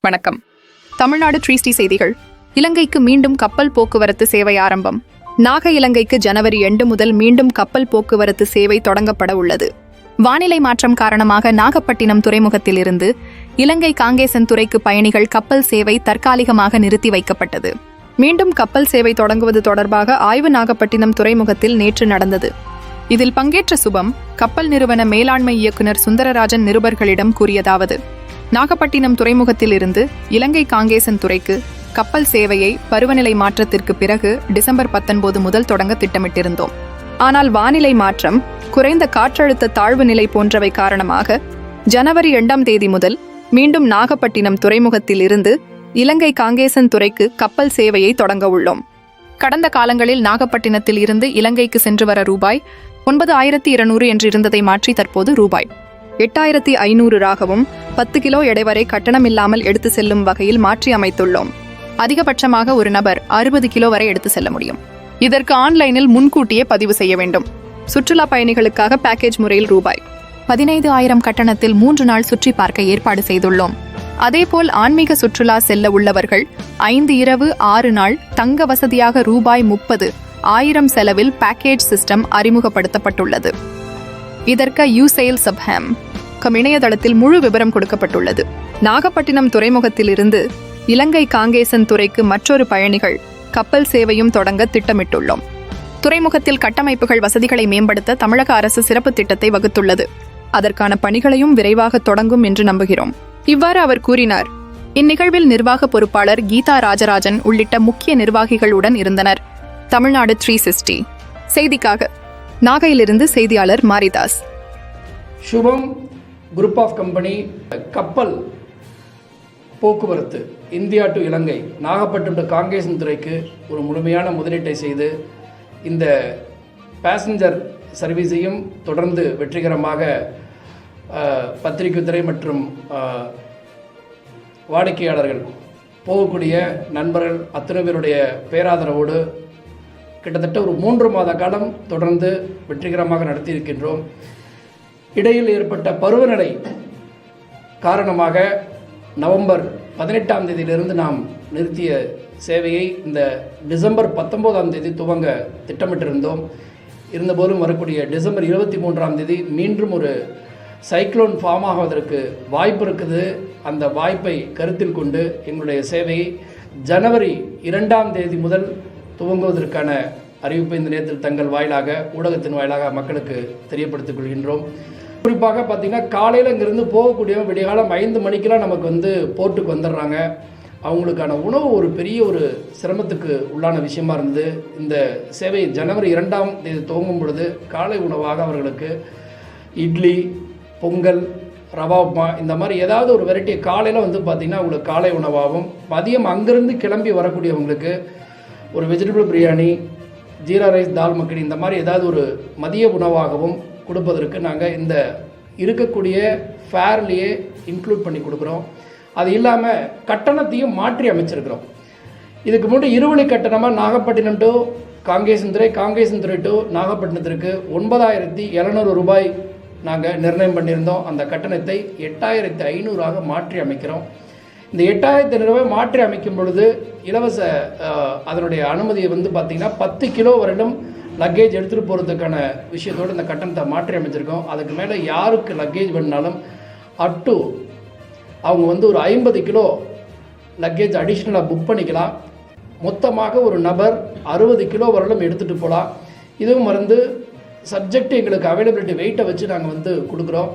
வணக்கம். தமிழ்நாடு ட்ரீஸ்டி செய்திகள். இலங்கைக்கு மீண்டும் கப்பல் போக்குவரத்து சேவை ஆரம்பம். நாக இலங்கைக்கு ஜனவரி எண்டு முதல் மீண்டும் கப்பல் போக்குவரத்து சேவை தொடங்கப்பட உள்ளது. வானிலை மாற்றம் காரணமாக நாகப்பட்டினம் துறைமுகத்தில் இருந்து இலங்கை காங்கேசன் துறைக்கு பயணிகள் கப்பல் சேவை தற்காலிகமாக நிறுத்தி வைக்கப்பட்டது. மீண்டும் கப்பல் சேவை தொடங்குவது தொடர்பாக ஆய்வு நாகப்பட்டினம் துறைமுகத்தில் நேற்று நடந்தது. இதில் பங்கேற்ற சுபம் கப்பல் நிறுவன மேலாண்மை இயக்குநர் சுந்தரராஜன் நிருபர்களிடம் கூறியதாவது. நாகப்பட்டினம் துறைமுகத்தில் இருந்து இலங்கை காங்கேசன் துறைக்கு கப்பல் சேவையை பருவநிலை மாற்றத்திற்கு பிறகு டிசம்பர் பத்தொன்பது முதல் தொடங்க திட்டமிட்டிருந்தோம். ஆனால் வானிலை மாற்றம் குறைந்த காற்றழுத்த தாழ்வு நிலை போன்றவை காரணமாக ஜனவரி இரண்டாம் தேதி முதல் மீண்டும் நாகப்பட்டினம் துறைமுகத்தில் இருந்து இலங்கை காங்கேசன் துறைக்கு கப்பல் சேவையை தொடங்க உள்ளோம். கடந்த காலங்களில் நாகப்பட்டினத்தில் இருந்து இலங்கைக்கு சென்று வர ரூபாய் ஒன்பது ஆயிரத்தி இருநூறு என்று இருந்ததை மாற்றி தற்போது ரூபாய் எட்டாயிரத்தி ஐநூறு ராகவும் பத்து கிலோ எடை வரை கட்டணமில்லாமல் எடுத்து செல்லும் வகையில் மாற்றி அமைத்துள்ளோம். அதிகபட்சமாக ஒரு நபர் அறுபது கிலோ வரை எடுத்து செல்ல முடியும். இதற்கு ஆன்லைனில் முன்கூட்டியே பதிவு செய்ய வேண்டும். சுற்றுலா பயணிகளுக்காக பேக்கேஜ் முறையில் ரூபாய் பதினைந்து ஆயிரம் கட்டணத்தில் மூன்று நாள் சுற்றி பார்க்க ஏற்பாடு செய்துள்ளோம். அதேபோல் ஆன்மீக சுற்றுலா செல்ல உள்ளவர்கள் ஐந்து இரவு ஆறு நாள் தங்க வசதியாக ரூபாய் முப்பது ஆயிரம் செலவில் பேக்கேஜ் சிஸ்டம் அறிமுகப்படுத்தப்பட்டுள்ளது. இதற்கு யூசெயில் சப்ஹாம் கம் இணையதளத்தில் முழு விவரம் கொடுக்கப்பட்டுள்ளது. நாகப்பட்டினம் துறைமுகத்தில் இருந்து இலங்கை காங்கேசன் துறைக்கு மற்றொரு பயணிகள் கப்பல் சேவையும் தொடங்க திட்டமிட்டுள்ளோம். துறைமுகத்தில் கட்டமைப்புகள் வசதிகளை மேம்படுத்த தமிழக அரசு சிறப்பு திட்டத்தை வகுத்துள்ளது. அதற்கான பணிகளையும் விரைவாக தொடங்கும் என்று நம்புகிறோம். இவ்வாறு அவர் கூறினார். இந்நிகழ்வில் நிர்வாக பொறுப்பாளர் கீதா ராஜராஜன் உள்ளிட்ட முக்கிய நிர்வாகிகளுடன் இருந்தனர். தமிழ்நாடு த்ரீ சிக்ஸ்டி செய்திக்காக நாகையிலிருந்து செய்தியாளர் Maridas. Subham group of company கப்பல் போக்குவரத்து இந்தியா டு இலங்கை நாகப்பட்டினம் காங்கேசன் துறைக்கு ஒரு முழுமையான முதலீட்டை செய்து இந்த பேசஞ்சர் சர்வீஸையும் தொடர்ந்து வெற்றிகரமாக பத்திரிகை துறை மற்றும் வாடிக்கையாளர்கள் போகக்கூடிய நண்பர்கள் அத்தனை பேருடைய பேராதரவோடு கிட்டத்தட்ட ஒரு மூன்று மாத காலம் தொடர்ந்து வெற்றிகரமாக நடத்தியிருக்கின்றோம். இடையில் ஏற்பட்ட பருவநிலை காரணமாக நவம்பர் பதினெட்டாம் தேதியிலிருந்து நாம் நிறுத்திய சேவையை இந்த டிசம்பர் பத்தொம்போதாம் தேதி துவங்க திட்டமிட்டிருந்தோம். இருந்தபோதும் வரக்கூடிய டிசம்பர் இருபத்தி மூன்றாம் தேதி மீண்டும் ஒரு சைக்ளோன் ஃபார்ம் ஆகுவதற்கு வாய்ப்பு இருக்குது. அந்த வாய்ப்பை கருத்தில் கொண்டு எங்களுடைய சேவையை ஜனவரி இரண்டாம் தேதி முதல் துவங்குவதற்கான அறிவிப்பை இந்த நேரத்தில் தங்கள் வாயிலாக ஊடகத்தின் வாயிலாக மக்களுக்கு தெரியப்படுத்திக் கொள்கின்றோம். குறிப்பாக பார்த்தீங்கன்னா காலையில் இங்கேருந்து போகக்கூடிய விடியகாலம் ஐந்து மணிக்கெலாம் நமக்கு வந்து போர்ட்டுக்கு வந்துடுறாங்க. அவங்களுக்கான உணவு ஒரு பெரிய ஒரு சிரமத்துக்கு உள்ளான விஷயமா இருந்தது. இந்த சேவை ஜனவரி இரண்டாம் தேதி துவங்கும் பொழுது காலை உணவாக அவர்களுக்கு இட்லி பொங்கல் ரவா உப்மா இந்த மாதிரி ஏதாவது ஒரு வெரைட்டி காலையில் வந்து பார்த்திங்கன்னா அவங்களுக்கு காலை உணவாகவும் மதியம் அங்கேருந்து கிளம்பி வரக்கூடியவங்களுக்கு ஒரு வெஜிடபிள் பிரியாணி ஜீரா ரைஸ் தால் மக்கடி இந்த மாதிரி ஏதாவது ஒரு மதிய உணவாகவும் கொடுப்பதற்கு நாங்கள் இந்த இருக்கக்கூடிய ஃபேர்லேயே இன்க்ளூட் பண்ணி கொடுக்குறோம். அது இல்லாமல் கட்டணத்தையும் மாற்றி அமைச்சிருக்கிறோம். இதுக்கு முன்னாடி இருவழி கட்டணமாக நாகப்பட்டினம் டு காங்கேசந்துறை காங்கேசந்துறை டு நாகப்பட்டினத்திற்கு ஒன்பதாயிரத்தி எழுநூறு ரூபாய் நாங்கள் நிர்ணயம் பண்ணியிருந்தோம். அந்த கட்டணத்தை எட்டாயிரத்தி ஐநூறாக மாற்றி அமைக்கிறோம். இந்த எட்டாயிரத்தி ரூபாய் மாற்றி அமைக்கும் பொழுது இலவச அதனுடைய அனுமதியை வந்து பார்த்திங்கன்னா பத்து கிலோ வரையிலும் லக்கேஜ் எடுத்துகிட்டு போகிறதுக்கான விஷயத்தோடு இந்த கட்டணத்தை மாற்றி அமைச்சிருக்கோம். அதுக்கு மேலே யாருக்கு லக்கேஜ் வேணுனாலும் அப் டு அவங்க வந்து ஒரு ஐம்பது கிலோ லக்கேஜ் அடிஷ்னலாக புக் பண்ணிக்கலாம். மொத்தமாக ஒரு நபர் அறுபது கிலோ வரலும் எடுத்துகிட்டு போகலாம் இதுவும் மறந்து சப்ஜெக்ட் எங்களுக்கு அவைலபிலிட்டி வெயிட்டை வச்சு நாங்கள் வந்து கொடுக்குறோம்.